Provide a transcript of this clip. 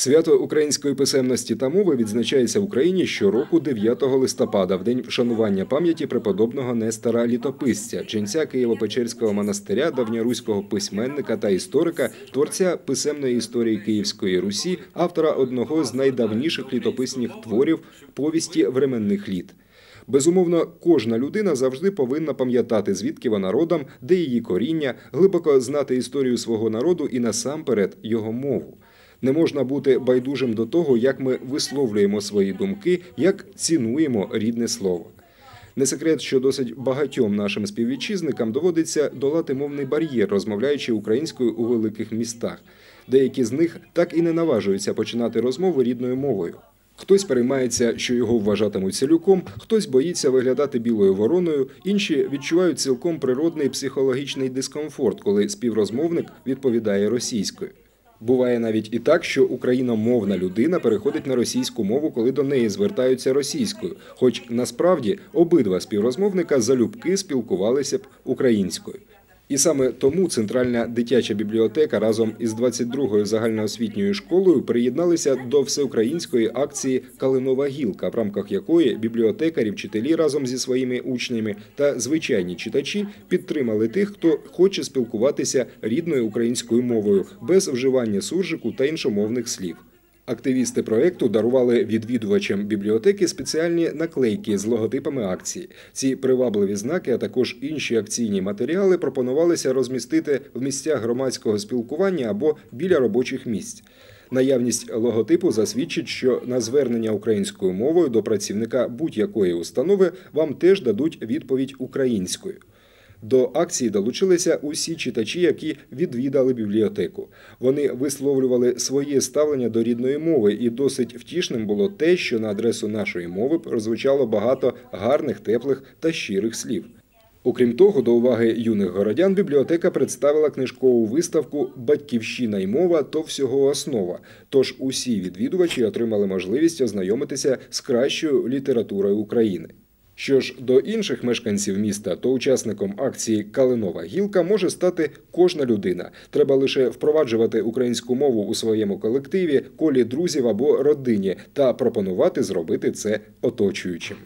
Свято української писемності та мови відзначається в Україні щороку 9 листопада, в день вшанування пам'яті преподобного Нестора Літописця, ченця Києво-Печерського монастиря, давньоруського письменника та історика, творця писемної історії Київської Русі, автора одного з найдавніших літописних творів повісті временних літ. Безумовно, кожна людина завжди повинна пам'ятати, звідки вона родом, де її коріння, глибоко знати історію свого народу і насамперед його мову. Не можна бути байдужим до того, як ми висловлюємо свої думки, як цінуємо рідне слово. Не секрет, що досить багатьом нашим співвітчизникам доводиться долати мовний бар'єр, розмовляючи українською у великих містах. Деякі з них так і не наважуються починати розмови рідною мовою. Хтось переймається, що його вважатимуть селюком, хтось боїться виглядати білою вороною, інші відчувають цілком природний психологічний дискомфорт, коли співрозмовник відповідає російською. Буває навіть і так, що україномовна людина переходить на російську мову, коли до неї звертаються російською, хоч насправді обидва співрозмовника залюбки спілкувалися б українською. І саме тому Центральна дитяча бібліотека разом із 22-ю загальноосвітньою школою приєдналися до всеукраїнської акції Калинова гілка, в рамках якої бібліотекарі, вчителі разом зі своїми учнями та звичайні читачі підтримали тих, хто хоче спілкуватися рідною українською мовою без вживання суржику та іншомовних слів. Активісти проекту дарували відвідувачам бібліотеки спеціальні наклейки з логотипами акції. Ці привабливі знаки, а також інші акційні матеріали пропонувалися розмістити в місцях громадського спілкування або біля робочих місць. Наявність логотипу засвідчить, що на звернення українською мовою до працівника будь-якої установи вам теж дадуть відповідь українською. До акції долучилися усі читачі, які відвідали бібліотеку. Вони висловлювали своє ставлення до рідної мови, і досить втішним було те, що на адресу нашої мови прозвучало багато гарних, теплих та щирих слів. Окрім того, до уваги юних городян бібліотека представила книжкову виставку Батьківщина й мова то всього основа. Тож усі відвідувачі отримали можливість ознайомитися з кращою літературою України. Що ж до інших мешканців міста, то учасником акції Калинова гілка може стати кожна людина. Треба лише впроваджувати українську мову у своєму колективі, колі друзів або родині та пропонувати зробити це оточуючим.